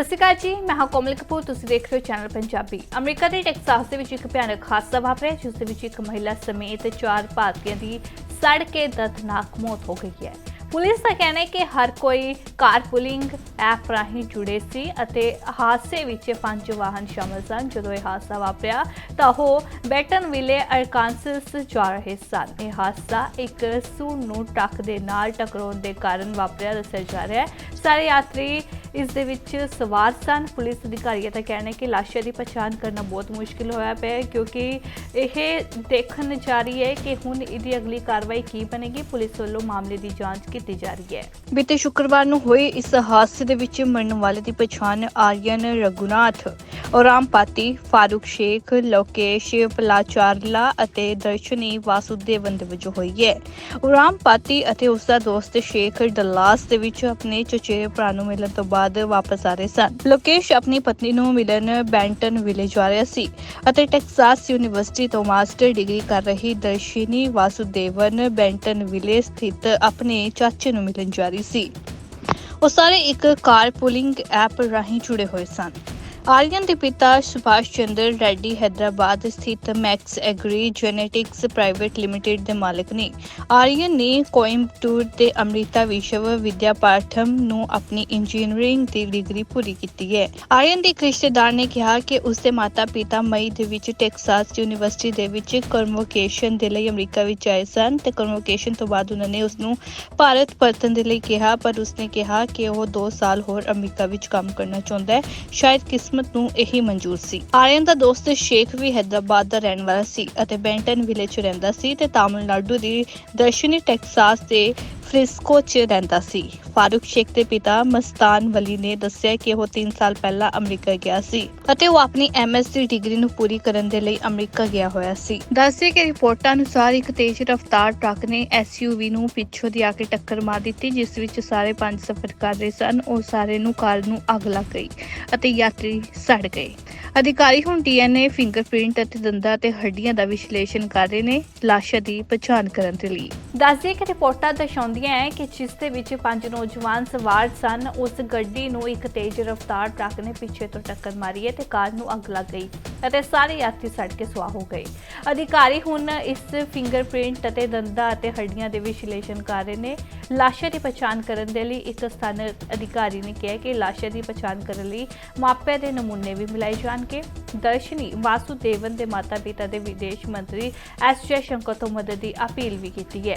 ਸਤਿ ਸ਼੍ਰੀ ਅਕਾਲ ਜੀ, ਮੈਂ ਹਾਂ ਕੋਮਲ ਕਪੂਰ, ਤੁਸੀਂ ਦੇਖ ਰਹੇ ਹੋ ਚੈਨਲ ਪੰਜਾਬੀ। ਅਮਰੀਕਾ ਦੇ ਟੈਕਸਾਸ ਦੇ ਵਿੱਚ ਇੱਕ ਭਿਆਨਕ ਹਾਦਸਾ ਵਾਪਰਿਆ, ਜਿਸ ਦੇ ਵਿੱਚ ਇੱਕ ਮਹਿਲਾ ਸਮੇਤ ਚਾਰ ਭਾਰਤੀਆਂ ਦੀ ਸੜ ਕੇ ਦਰਦਨਾਕ ਮੌਤ ਹੋ ਗਈ ਹੈ। ਪੁਲਿਸ ਦਾ ਕਹਿਣਾ ਹੈ ਕਿ ਹਰ ਕੋਈ ਕਾਰ ਪੁਲਿੰਗ ਐਪ ਰਾਹੀਂ ਜੁੜੇ ਸੀ ਅਤੇ ਹਾਦਸੇ ਵਿੱਚ ਪੰਜ ਵਾਹਨ ਸ਼ਾਮਲ ਸਨ। ਜਦੋਂ ਇਹ ਹਾਦਸਾ ਵਾਪਰਿਆ, ਤਾਂ ਉਹ ਬੈਟਨ ਵਿਲੇ ਅਰਕਾਨਸਸ ਜਾ ਰਹੇ ਸਨ। ਇਹ ਹਾਦਸਾ ਇੱਕ ਸੂਰ ਨੂੰ ਟਰੱਕ ਦੇ ਨਾਲ ਟਕਰਾਉਣ ਦੇ ਕਾਰਨ ਵਾਪਰਿਆ, ਦੱਸਿਆ ਜਾ ਰਿਹਾ ਹੈ। ਸਾਰੇ ਯਾਤਰੀ ਇਸ ਦੇ ਵਿੱਚ ਸਵਾਰ ਸਨ। ਪੁਲਿਸ ਅਧਿਕਾਰੀਆਂ ਦਾ ਕਹਿਣਾ ਹੈ ਕਿ ਲਾਸ਼ਾਂ ਦੀ ਪਛਾਣ ਕਰਨਾ ਬਹੁਤ ਮੁਸ਼ਕਿਲ ਹੋਇਆ ਪਿਆ ਹੈ ਕਿਉਂਕਿ ਇਹ ਦੇਖਣ ਜਾ ਰਹੀ ਹੈ ਕਿ ਹੁਣ ਇਹਦੀ ਅਗਲੀ ਕਾਰਵਾਈ ਕੀ ਬਣੇਗੀ। ਪੁਲਿਸ ਵੱਲੋਂ ਮਾਮਲੇ ਦੀ ਜਾਂਚ ਕੀਤੀ ਜਾ ਰਹੀ ਹੈ। ਬੀਤੇ ਸ਼ੁੱਕਰਵਾਰ ਨੂੰ ਹੋਏ ਇਸ ਹਾਦਸੇ ਦੇ ਵਿੱਚ ਮਰਨ ਵਾਲੇ ਦੀ ਪਛਾਣ ਆਰੀਅਨ ਰਗੁਨਾਥ ਔਰਾਮ ਪਾਤੀ ਫਾਰੂਕ ਸ਼ੇਖ, ਲੋਕੇਸ਼ ਪਲਾਚਾਰਲਾ ਅਤੇ ਦਰਸ਼ਨੀ ਵਾਸੁਦੇਵਨ ਦੇ ਵਜੋਂ ਹੋਈ ਹੈ। ਔਰਾਮ ਪਾਤੀ ਅਤੇ ਉਸ ਦਾ ਦੋਸਤ ਸ਼ੇਖ ਡਲਾਸ ਦੇ ਵਿੱਚ ਆਪਣੇ ਚਚੇਰੇ ਭਰਾ ਨੂੰ ਮਿਲਣ ਤੋਂ ਬਾਅਦ ਵਾਪਸ ਆ ਰਹੇ ਸਨ। ਲੋਕੇਸ਼ ਆਪਣੀ ਪਤਨੀ ਨੂੰ ਮਿਲਣ ਬੈਂਟਨ ਵਿਲੇਜ ਆ ਰਿਹਾ ਸੀ ਅਤੇ ਟੈਕਸਾਸ ਯੂਨੀਵਰਸਿਟੀ ਤੋਂ ਮਾਸਟਰ ਡਿਗਰੀ ਕਰ ਰਹੀ ਦਰਸ਼ਨੀ ਵਾਸੁਦੇਵਨ ਬੈਂਟਨ ਵਿਲੇ ਸਥਿਤ ਆਪਣੇ ਚਾਚੇ ਨੂੰ ਮਿਲਣ ਜਾ ਰਹੀ ਸੀ। ਉਹ ਸਾਰੇ ਇੱਕ ਕਾਰ ਪੁਲਿੰਗ ਐਪ ਰਾਹੀਂ ਜੁੜੇ ਹੋਏ ਸਨ। ਆਰੀਅਨ ਦੇ ਪਿਤਾ ਸੁਭਾਸ਼ ਚੰਦਰ ਰੈਡੀ ਹੈਦਰਾਬਾਦ ਸਥਿਤ Max agri genetics private limited ਦੇ ਮਾਲਕ ਨੇ। ਆਰੀਅਨ ਨੇ ਕੋਇੰਬਟੂਰ ਦੇ ਅੰਮ੍ਰਿਤਾ ਵਿਸ਼ਵ ਵਿਦਿਆ ਪਾਠਮ ਨੂੰ ਆਪਣੀ ਇੰਜੀਨੀਅਰਿੰਗ ਦੀ ਡਿਗਰੀ ਪੂਰੀ ਕੀਤੀ ਹੈ। ਆਰੀਅਨ ਦੇ ਇੱਕ ਰਿਸ਼ਤੇਦਾਰ ਨੇ ਕਿਹਾ ਕਿ ਉਸ ਦੇ ਮਾਤਾ-ਪਿਤਾ ਮਈ ਦੇ ਵਿੱਚ ਟੈਕਸਾਸ ਯੂਨੀਵਰਸਿਟੀ ਦੇ ਵਿੱਚ ਕਨਵੋਕੇਸ਼ਨ ਦੇ ਲਈ ਅਮਰੀਕਾ ਵਿੱਚ ਆਏ ਸਨ ਤੇ ਕਨਵੋਕੇਸ਼ਨ ਤੋਂ ਬਾਅਦ ਉਹਨਾਂ ਨੇ ਉਸ ਨੂੰ ਭਾਰਤ ਪਰਤਣ ਦੇ ਲਈ ਕਿਹਾ, ਪਰ ਉਸਨੇ ਕਿਹਾ ਕਿ ਉਹ 2 ਸਾਲ ਹੋਰ ਅਮਰੀਕਾ ਵਿੱਚ ਕੰਮ ਕਰਨਾ ਚਾਹੁੰਦਾ ਹੈ। ਸ਼ਾਇਦ ਕਿਸਮਤ ਨੂੰ ਇਹੀ ਮਨਜ਼ੂਰ ਸੀ। ਆਰੀਅਨ ਦਾ ਦੋਸਤ ਸ਼ੇਖ ਵੀ ਹੈਦਰਾਬਾਦ ਦਾ ਰਹਿਣ ਵਾਲਾ ਸੀ ਅਤੇ ਬੈਂਟਨ ਵਿਲੇਜ 'ਚ ਰਹਿੰਦਾ ਸੀ ਤੇ ਤਾਮਿਲਨਾਡੂ ਦੀ ਦਰਸ਼ਨੀ ਟੈਕਸਾਸ ਦੇ ਫ੍ਰਿਸਕੋ 'ਚ ਰਹਿੰਦਾ ਸੀ। ਫਾਰੂਕ ਸ਼ੇਖ ਦੇ ਪਿਤਾ ਮਸਤਾਨ ਵਲੀ ਨੇ ਦੱਸਿਆ ਕਿ ਉਹ 3 ਸਾਲ ਪਹਿਲਾਂ ਅਮਰੀਕਾ ਗਿਆ ਸੀ ਅਤੇ ਉਹ ਆਪਣੀ ਐਮਐਸ ਦੀ ਡਿਗਰੀ ਨੂੰ ਪੂਰੀ ਕਰਨ ਦੇ ਲਈ ਅਮਰੀਕਾ ਗਿਆ ਹੋਇਆ ਸੀ। ਦੱਸਿਆ ਕਿ ਰਿਪੋਰਟਾਂ ਅਨੁਸਾਰ ਇੱਕ ਤੇਜ਼ ਰਫ਼ਤਾਰ ਟਰੱਕ ਨੇ ਐਸਯੂਵੀ ਨੂੰ ਪਿੱਛੋਂ ਦੀ ਆ ਕੇ ਟੱਕਰ ਮਾਰ ਦਿੱਤੀ, ਜਿਸ ਵਿੱਚ ਸਾਰੇ ਪੰਜ ਸਫ਼ਰ ਕਰ ਰਹੇ ਸਨ, ਉਹ ਸਾਰੇ ਨੂੰ ਕਾਰ ਨੂੰ ਅੱਗ ਲੱਗ ਗਈ ਅਤੇ ਯਾਤਰੀ ਸੜ ਗਏ। ਅਧਿਕਾਰੀ ਹੁਣ ਡੀਐਨਏ ਫਿੰਗਰਪ੍ਰਿੰਟ ਅਤੇ ਦੰਦਾਂ ਅਤੇ ਹੱਡੀਆਂ ਦਾ ਵਿਸ਼ਲੇਸ਼ਣ ਕਰ ਰਹੇ ਨੇ, ਲਾਸ਼ਾਂ ਦੀ ਪਛਾਣ ਕਰਨ ਦੇ ਲਈ। ਦੱਸਦੇ ਕਿ ਰਿਪੋਰਟਾਂ ਦਰਸਾਉਂਦੀ ਦਰਸਾਉਂਦੀਆਂ ਹੈ ਕਿ ਜਿਸ ਦੇ ਵਿੱਚ ਪੰਜ ਨੌਜਵਾਨ ਸਵਾਰ ਸਨ, ਉਸ ਗੱਡੀ ਨੂੰ ਇੱਕ ਤੇਜ਼ ਰਫ਼ਤਾਰ ਟਰੱਕ ਨੇ ਪਿੱਛੇ ਤੋਂ ਟੱਕਰ ਮਾਰੀ ਹੈ ਤੇ ਕਾਰ ਨੂੰ ਅੱਗ ਲੱਗ ਗਈ ਅਤੇ ਸਾਰੇ ਯਾਤਰੀ ਸੜ ਕੇ ਸੁਆਹ ਹੋ ਗਏ। ਅਧਿਕਾਰੀ ਹੁਣ ਇਸ ਫਿੰਗਰਪ੍ਰਿੰਟ ਅਤੇ ਦੰਦਾਂ ਅਤੇ ਹੱਡੀਆਂ ਦੇ ਵਿਸ਼ਲੇਸ਼ਣ ਕਰ ਰਹੇ ਨੇ। ਲਾਸ਼ਾਂ ਦੀ ਪਛਾਣ ਕਰਨ ਦੇ ਲਈ ਇੱਕ ਸਥਾਨਕ ਅਧਿਕਾਰੀ ਨੇ ਕਿਹਾ ਕਿ ਲਾਸ਼ਾਂ ਦੀ ਪਛਾਣ ਕਰਨ ਲਈ ਮਾਪਿਆਂ ਦੇ ਨਮੂਨੇ ਵੀ ਮਿਲਾਏ ਜਾਣਗੇ। ਦਰਸ਼ਨੀ ਵਾਸੁਦੇਵਨ ਦੇ ਮਾਤਾ-ਪਿਤਾ ਦੇ ਵਿਦੇਸ਼ ਮੰਤਰੀ ਐਸ ਜੈ ਸ਼ੰਕਰ ਤੋਂ ਮਦਦ ਦੀ ਅਪੀਲ ਵੀ ਕੀਤੀ ਹੈ।